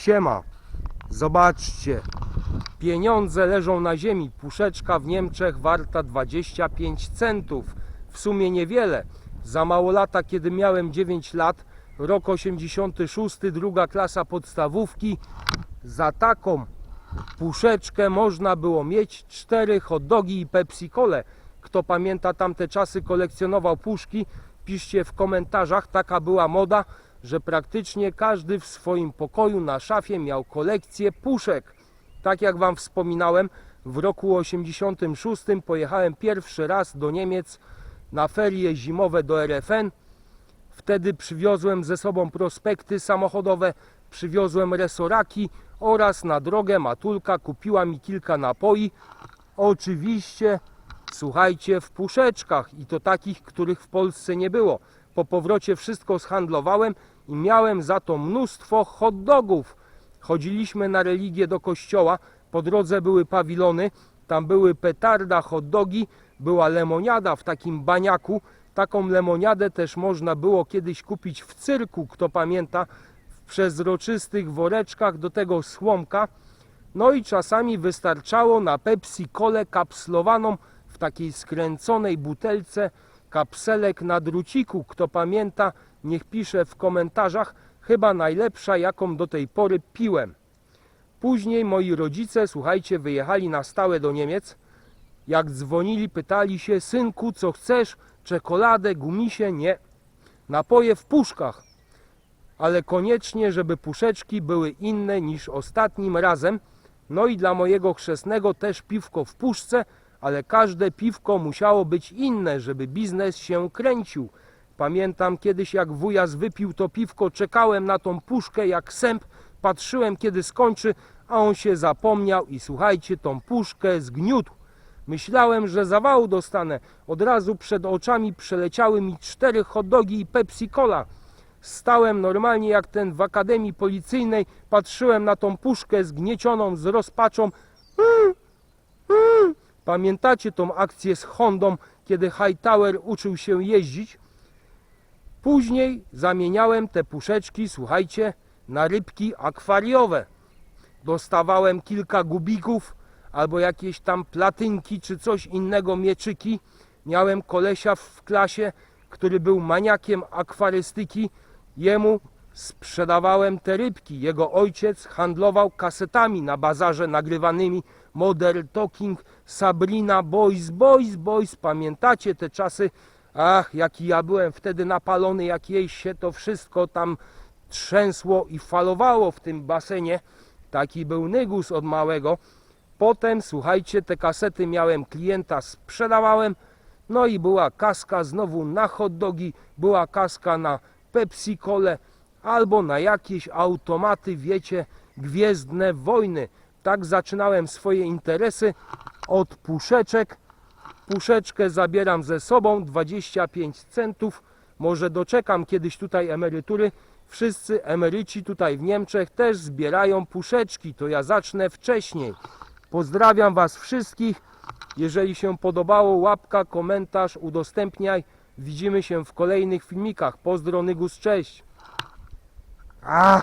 Siema. Zobaczcie. Pieniądze leżą na ziemi. Puszeczka w Niemczech warta 25 centów. W sumie niewiele. Za mało lata, kiedy miałem 9 lat, rok 86, druga klasa podstawówki, za taką puszeczkę można było mieć cztery hot dogi i Pepsi Cole. Kto pamięta tamte czasy, kolekcjonował puszki, piszcie w komentarzach, taka była moda, że praktycznie każdy w swoim pokoju na szafie miał kolekcję puszek. Tak jak Wam wspominałem, w roku 86 pojechałem pierwszy raz do Niemiec na ferie zimowe do RFN. Wtedy przywiozłem ze sobą prospekty samochodowe, przywiozłem resoraki oraz na drogę Matulka kupiła mi kilka napoi. Oczywiście, słuchajcie, w puszeczkach i to takich, których w Polsce nie było. Po powrocie wszystko zhandlowałem i miałem za to mnóstwo hot dogów. Chodziliśmy na religię do kościoła, po drodze były pawilony, tam były petarda, hot dogi, była lemoniada w takim baniaku. Taką lemoniadę też można było kiedyś kupić w cyrku, kto pamięta, w przezroczystych woreczkach do tego słomka. No i czasami wystarczało na Pepsi Cole kapslowaną w takiej skręconej butelce kapselek na druciku. Kto pamięta, niech pisze w komentarzach. Chyba najlepsza, jaką do tej pory piłem. Później moi rodzice, słuchajcie, wyjechali na stałe do Niemiec. Jak dzwonili, pytali się, synku, co chcesz? Czekoladę, gumisie? Nie. Napoje w puszkach. Ale koniecznie, żeby puszeczki były inne niż ostatnim razem. No i dla mojego chrzestnego też piwko w puszce, ale każde piwko musiało być inne, żeby biznes się kręcił. Pamiętam kiedyś jak wujas wypił to piwko, czekałem na tą puszkę jak sęp, patrzyłem kiedy skończy, a on się zapomniał i słuchajcie, tą puszkę zgniótł. Myślałem, że zawału dostanę. Od razu przed oczami przeleciały mi cztery hot dogi i Pepsi Cola. Stałem normalnie jak ten w akademii policyjnej, patrzyłem na tą puszkę zgniecioną z rozpaczą. Mm, mm. Pamiętacie tą akcję z Hondą, kiedy Hightower uczył się jeździć? Później zamieniałem te puszeczki, słuchajcie, na rybki akwariowe. Dostawałem kilka gubików albo jakieś tam platynki czy coś innego, mieczyki. Miałem kolesia w klasie, który był maniakiem akwarystyki. Jemu sprzedawałem te rybki. Jego ojciec handlował kasetami na bazarze nagrywanymi Modern Talking, Sabrina, Boys, Boys, Boys. Pamiętacie te czasy? Ach, jaki ja byłem wtedy napalony, jak jej się to wszystko tam trzęsło i falowało w tym basenie. Taki był nygus od małego. Potem, słuchajcie, te kasety miałem klienta, sprzedawałem. No i była kaska znowu na hot dogi, była kaska na Pepsi Cole albo na jakieś automaty, wiecie, gwiezdne wojny. Tak zaczynałem swoje interesy od puszeczek. Puszeczkę zabieram ze sobą, 25 centów. Może doczekam kiedyś tutaj emerytury. Wszyscy emeryci tutaj w Niemczech też zbierają puszeczki, to ja zacznę wcześniej. Pozdrawiam Was wszystkich. Jeżeli się podobało, łapka, komentarz, udostępniaj. Widzimy się w kolejnych filmikach. Pozdro Nygus, cześć. A!